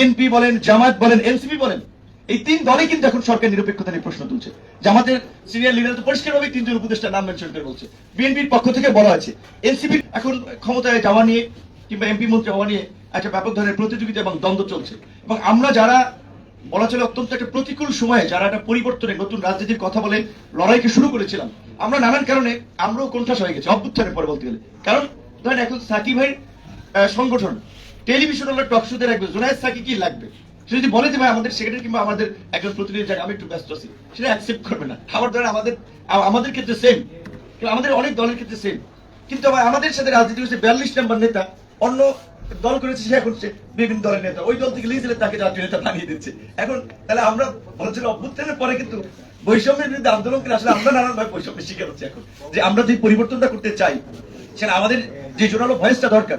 BNP বলেন জামাত বলেন, NCP বলেন, এই তিন দলই কিন্তু এখন সরকার নিরপেক্ষতা নিয়ে প্রশ্ন তুলছে। জামাতের সিনিয়র লিডার তো পরিষ্কারভাবে তিনজন উপদেষ্টার নাম মেনশন করে বলছে। বিএনপির পক্ষ থেকে বলা আছে এনসিপি এখন ক্ষমতায় যাওয়া নিয়ে কিংবা এমপি মন্ত্রী হওয়া নিয়ে একটা ব্যাপক ধরনের প্রতিযোগিতা এবং দ্বন্দ্ব চলছে। এবং আমরা যারা, বলা চলে অত্যন্ত একটা প্রতিকূল সময়ে যারা একটা পরিবর্তনে নতুন রাজনীতির কথা বলে লড়াইকে শুরু করেছিলাম, আমরা নানান কারণে আমরাও কোণঠাস হয়ে গেছি, অভ্যুত্থানের পরে বলতে গেলে। কারণ, ধরেন এখন সাকিব ভাইয়ের সংগঠন টেলিভিশন হলো টক শোতে রাখবে, জোনায়েদ সাকি কি লাগবে? সে যদি বলে যে, ভাই, আমাদের সেক্রেটারি কিংবা আমাদের একজন প্রতিনিধি জায়গা আমি একটু ব্যস্ত আছি, সেটা অ্যাকসেপ্ট করবে না। আবার ধরেন আমাদের আমাদের ক্ষেত্রে সেম আমাদের অনেক দলের ক্ষেত্রে সেম কিন্তু আমাদের সাথে রাজনীতি হচ্ছে বিয়াল্লিশ নাম্বার নেতা, অন্য দল করেছে সে এখন বিভিন্ন দলের নেতা। ওই দল থেকে লিয়েছিল তাকে জাতীয় নেতা বানিয়ে দিচ্ছে। এখন তাহলে আমরা বলছিল অভ্যুত্থানের পরে কিন্তু বৈষম্যের বিরুদ্ধে আন্দোলন করে আসলে আমরা নানান ভাবে বৈষম্যের শিকার হচ্ছে এখন। যে আমরা যে পরিবর্তনটা করতে চাই, সেটা আমাদের যে জোরালো ভয়েসটা দরকার,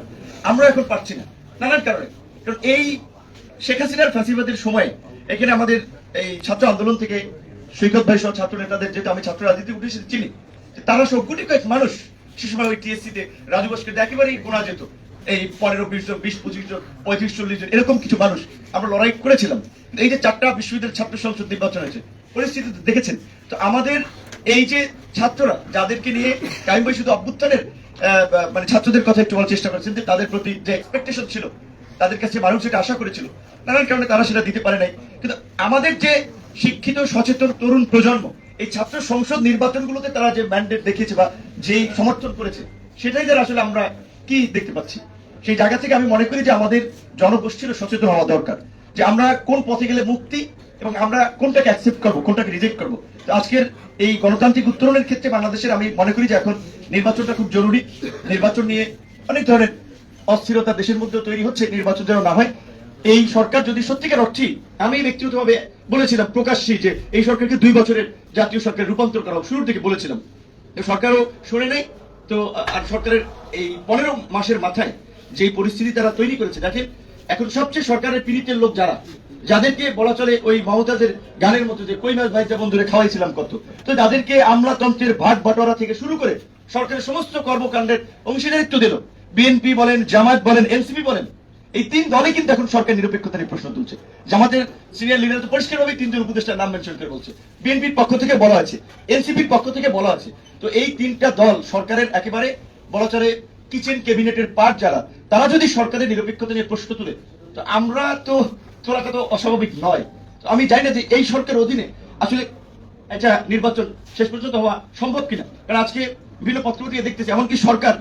আমরা এখন পাচ্ছি না। নানান কারণে। কারণ এই শেখ হাসিনার ফাঁসিবাদের সময় এখানে আমাদের এই ছাত্র আন্দোলন থেকে সৈকত ভাই সহ ছাত্র নেতাদের যেহেতু আমি ছাত্র রাজনীতি উঠে চিনি তারা সব গুটি কয়েক মানুষ সে সময় ওই টিএসসি তে রাজু বসকে একেবারেই গোনা যেত। এই পনেরো, বিশ জন, বিশ, পঁচিশ জন, পঁয়ত্রিশ, চল্লিশ জন, এরকম কিছু মানুষ আমরা লড়াই করেছিলাম। এই যে চারটা বিশ্ববিদ্যালয়ের ছাত্র সংসদ নির্বাচন হয়েছে পরিস্থিতি দেখেছেন। তো আমাদের এই যে ছাত্ররা, যাদেরকে নিয়ে কাইম শুধু অভ্যুত্থানের মানে ছাত্রদের কথা একটু বলার চেষ্টা করেছেন যে তাদের প্রতি যে এক্সপেকটেশন ছিল, তাদের কাছে মানুষ যেটা আশা করেছিল, নানান কারণে তারা সেটা দিতে পারে নাই। কিন্তু আমাদের যে শিক্ষিত, সচেতন, তরুণ প্রজন্ম, এই ছাত্র সংসদ নির্বাচনগুলোতে তারা যে ম্যান্ডেট দেখিয়েছে বা যেই সমর্থন করেছে, সেটাই যারা আসলে আমরা কি দেখতে পাচ্ছি? সেই জায়গা থেকে আমি মনে করি যে আমাদের জনগোষ্ঠীরও সচেতন হওয়া দরকার, যে আমরা কোন পথে গেলে মুক্তি এবং আমরা কোনটাকে অ্যাকসেপ্ট করব, কোনটাকে রিজেক্ট করব। আজকের এই গণতান্ত্রিক উত্তরণের ক্ষেত্রে বাংলাদেশের আমি মনে করি যে এখন নির্বাচনটা খুব জরুরি। নির্বাচন নিয়ে অনেক ধরনের অস্থিরতা দেশের মধ্যে তৈরি হচ্ছে, নির্বাচন যেন না হয়। এই সরকার যদি সত্যিকার অর্থে, আমি ব্যক্তিগতভাবে বলেছিলাম, প্রকাশ্যে যে এই সরকারকে দুই বছরের জাতীয় সরকার রূপান্তর করা হোক শুরু থেকে বলেছিলাম। সরকারও শুনে নেই। তো আর সরকারের এই পনেরো মাসের মাথায় যে পরিস্থিতি তারা তৈরি করেছে দেখেন এখন সবচেয়ে সরকারের পীড়িতের লোক যারা, যাদেরকে বলা চলে ওই মমতাজের গানের মতো যে, কই মাছ ভাইজা বন্ধুরে, খাওয়াইছিলাম কত? তো যাদেরকে আমলাতন্ত্রের ভাগ বাটোয়ারা থেকে শুরু করে সরকারের সমস্ত কর্মকাণ্ডের অংশীদারিত্ব দিল। বিএনপি বলেন জামাত বলেন, এনসিপি বলেন। এই তিন দলে কিন্তু এখন সরকার নিরপেক্ষতা নিয়ে প্রশ্ন তুলছে। জামাতের সিনিয়র লিডার তো পরিষ্কারভাবে তিনজন উপদেষ্টার নাম মেনশন করে বলছে। বিএনপির পক্ষ থেকে বলা আছে, এনসিপির পক্ষ থেকে বলা আছে। তো এই তিনটা দল সরকারের একেবারে বলা চলে কিচেন ক্যাবিনেটের পার্ট যারা তারা যদি সরকারের নিরপেক্ষতা নিয়ে প্রশ্ন তুলে, তো আমরা তো তোলাটা তো অস্বাভাবিক নয়। তো আমি জানি না যে এই সরকারের অধীনে আসলে একটা নির্বাচন শেষ পর্যন্ত হওয়া সম্ভব কিনা। কারণ আজকে বিভিন্ন পত্র দিয়ে দেখতেছি এমনকি সরকার